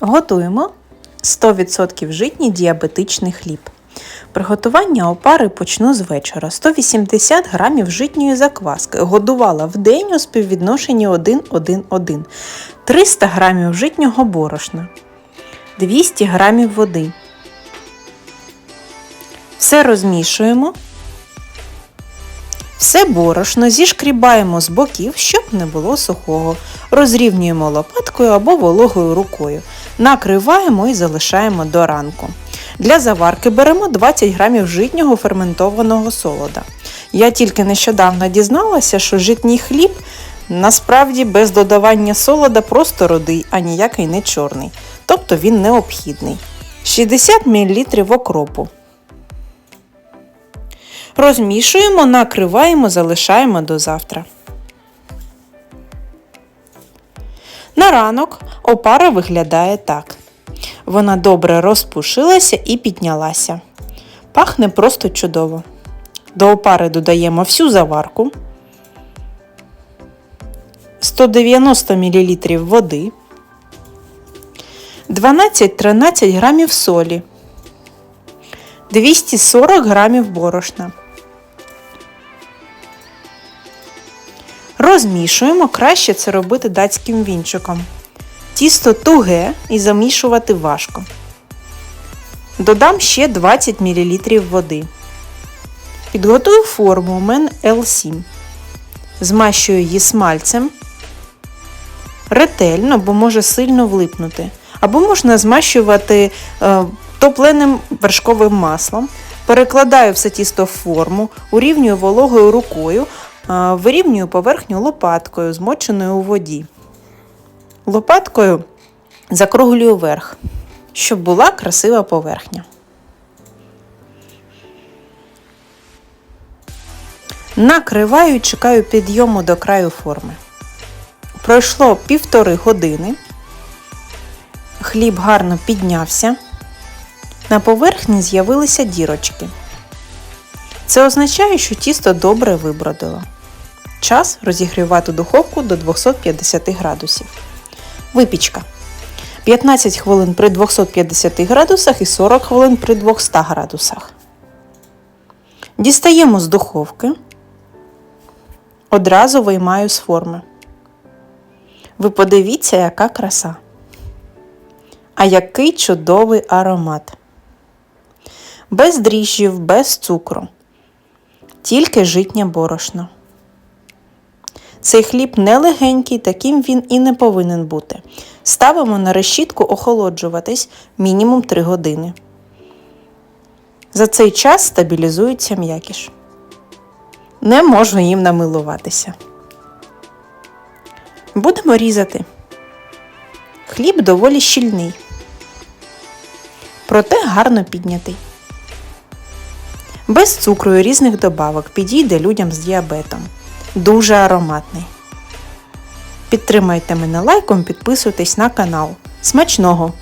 Готуємо 100% житній діабетичний хліб. Приготування опари почну з вечора. 180 грамів житньої закваски. Годувала в день у співвідношенні 1-1-1. 300 грамів житнього борошна. 200 грамів води. Все розмішуємо. Все борошно зішкрібаємо з боків, щоб не було сухого. Розрівнюємо лопаткою або вологою рукою. Накриваємо і залишаємо до ранку. Для заварки беремо 20 грамів житнього ферментованого солода. Я тільки нещодавно дізналася, що житній хліб насправді без додавання солода просто родий, а ніякий не чорний. Тобто він необхідний. 60 мл окропу. Розмішуємо, накриваємо, залишаємо до завтра. Ранок опара виглядає так. Вона добре розпушилася і піднялася. Пахне просто чудово. До опари додаємо всю заварку, 190 мл води, 12-13 грамів солі, 240 грамів борошна. Розмішуємо, краще це робити датським вінчиком. Тісто туге і замішувати важко. Додам ще 20 мл води. Підготую форму у мене L7. Змащую її смальцем. Ретельно, бо може сильно влипнути. Або можна змащувати е, топленим вершковим маслом. Перекладаю все тісто в форму, урівнюю вологою рукою, вирівнюю поверхню лопаткою, змоченою у воді. Лопаткою закруглюю верх, щоб була красива поверхня. Накриваю і чекаю підйому до краю форми. Пройшло півтори години. Хліб гарно піднявся. На поверхні з'явилися дірочки. Це означає, що тісто добре вибродило. Час розігрівати духовку до 250 градусів. Випічка. 15 хвилин при 250 градусах і 40 хвилин при 200 градусах. Дістаємо з духовки. Одразу виймаю з форми. Ви подивіться, яка краса. А який чудовий аромат. Без дріжджів, без цукру. Тільки житнє борошно. Цей хліб не легенький, таким він і не повинен бути. Ставимо на решітку охолоджуватись мінімум 3 години. За цей час стабілізується м'якіш. Не можу їм намилуватися. Будемо різати. Хліб доволі щільний, проте гарно піднятий. Без цукру і різних добавок підійде людям з діабетом. Дуже ароматний. Підтримайте мене лайком, підписуйтесь на канал. Смачного!